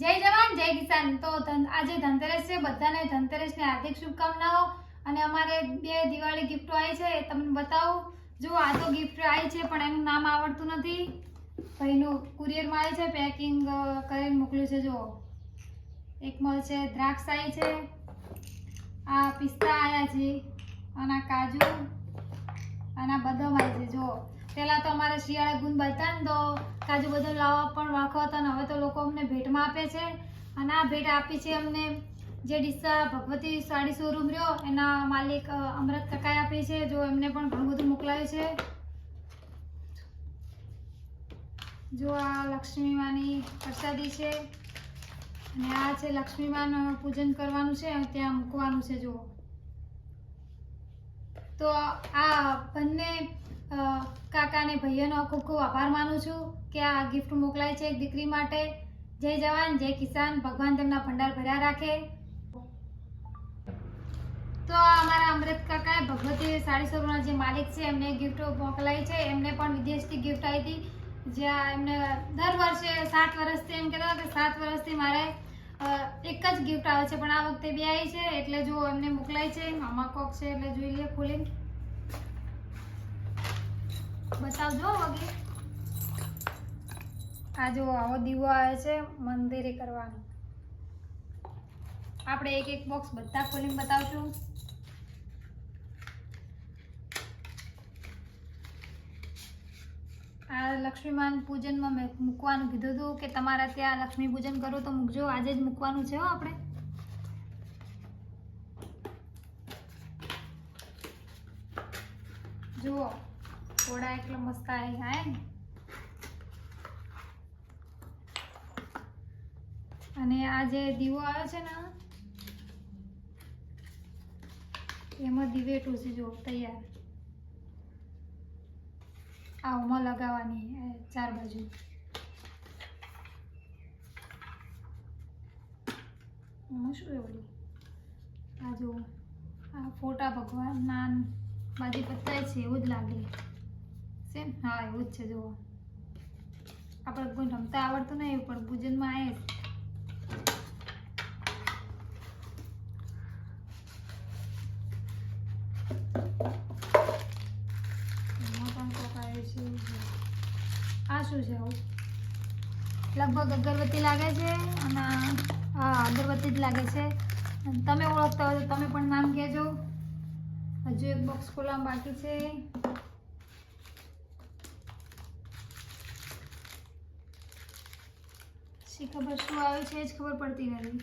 જય જવાન, જય કિસાન. તો આજે ધનતેરસ છે. બધાને ધનતેરસની હાર્દિક શુભકામનાઓ. અને અમારે બે દિવાળી ગિફ્ટો આવી છે તમને બતાવું. જો આ તો ગિફ્ટ આવી છે, પણ એનું નામ આવડતું નથી. ભાઈનું કુરિયરમાં આવી છે પેકિંગ કરીને મોકલ્યું છે જો મળ છે, દ્રાક્ષ આવી છે. આ પિસ્તા આવ્યા છે. અને કાજુ. અને આ બદામ આવી છે જો પહેલાં તો અમારે શિયાળે ગુણ બનતા ને કાજુ બધું લાવવા પણ વાંખો હતા ને હવે તો લોકો અમને ભેટમાં આપે છે. અને આ ભેટ આપી છે અમને જે ડીસા ભગવતી સાડી શોરૂમ રહ્યો, એના માલિક અમૃત કકાએ આપી છે, જો એમને પણ ઘણું બધું મોકલાયું છે. જો આ લક્ષ્મી માની પ્રસાદી છે. અને આ છે લક્ષ્મી માનું પૂજન કરવાનું છે ત્યાં મૂકવાનું છે, જુઓ. તો આ બંને કાકા અને ભૈયાનો ખૂબ ખૂબ આભાર માનું છું કે આ ગિફ્ટ મોકલાય છે એક દીકરી માટે. જય જવાન, જય કિસાન, ભગવાન તેમના ભંડાર ભર્યા રાખે. તો અમારા અમૃત કાકાએ ભગવતી સાડી શોરૂમના જે માલિક છે, એમને ગિફ્ટ મોકલાઈ છે. એમને પણ વિદેશથી ગિફ્ટ આવી હતી. જ્યાં એમને દર વર્ષે સાત વર્ષથી એમ કહેતા હતા કે સાત વર્ષથી મારે એક જ ગિફ્ટ આવે છે, પણ આ વખતે બે આવી છે, એટલે જો એમને મોકલાય છે, મામા કોક છે, એટલે જોઈ લઈએ ખોલીને. બતાવજો વગે આ જો આવો દીવો આવે છે મંદિરે કરવાનો. આપણે એક એક બોક્સ બધા ખોલીને બતાવશું આ લક્ષ્મીમાન પૂજનમાં મેં મૂકવાનું કીધું હતું કે તમારે ત્યાં લક્ષ્મી પૂજન કરો તો મૂકજો. આજે જ મૂકવાનું છે આપણે. જુઓ થોડા એટલા મસ્ત આવી હા. અને આ જે દીવો આવ્યો છે ને, એમાં દિવેટું છે જો તૈયાર. આમાં લગાવવાની ચાર બાજુ. શું એવું આ જો આ ફોટા ભગવાન, નાન, બાજી પત્તા છે, એવું જ લાગે. ને? હા, એવું જ છે, જુઓ. આપણે કોઈ રમતા આવડતું નહીં પણ પૂજનમાં આવે આ શું છે, આવું? લગભગ અગરબત્તી લાગે છે અને હા, અગરબત્તી જ લાગે છે. તમે ઓળખતા હોય તો તમે પણ નામ કહેજો. હજુ એક બોક્સ ખોલવા બાકી છે. શી ખબર શું આવે છે જ ખબર પડતી નથી.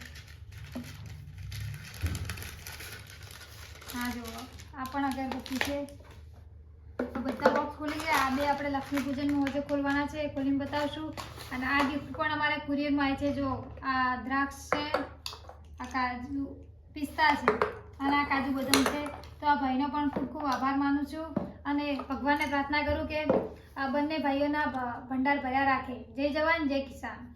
હા જો આ પણ અગરબત્તી છે. બધા બોક્સ ખોલી ગયા. આ બે આપણે લક્ષ્મી પૂજનનું હોજે ખોલવાના છે. ખોલીને બતાવશું. અને આ ગિફ્ટ પણ અમારે કુરિયરમાં આવે છે. જો આ દ્રાક્ષ છે, આ કાજુ પિસ્તા છે, અને આ કાજુ બદામ છે. તો આ ભાઈનો પણ ખૂબ ખૂબ આભાર માનું છું. અને ભગવાનને પ્રાર્થના કરું કે આ બંને ભાઈઓના ભંડાર ભર્યા રાખે. જય જવાન, જય કિસાન.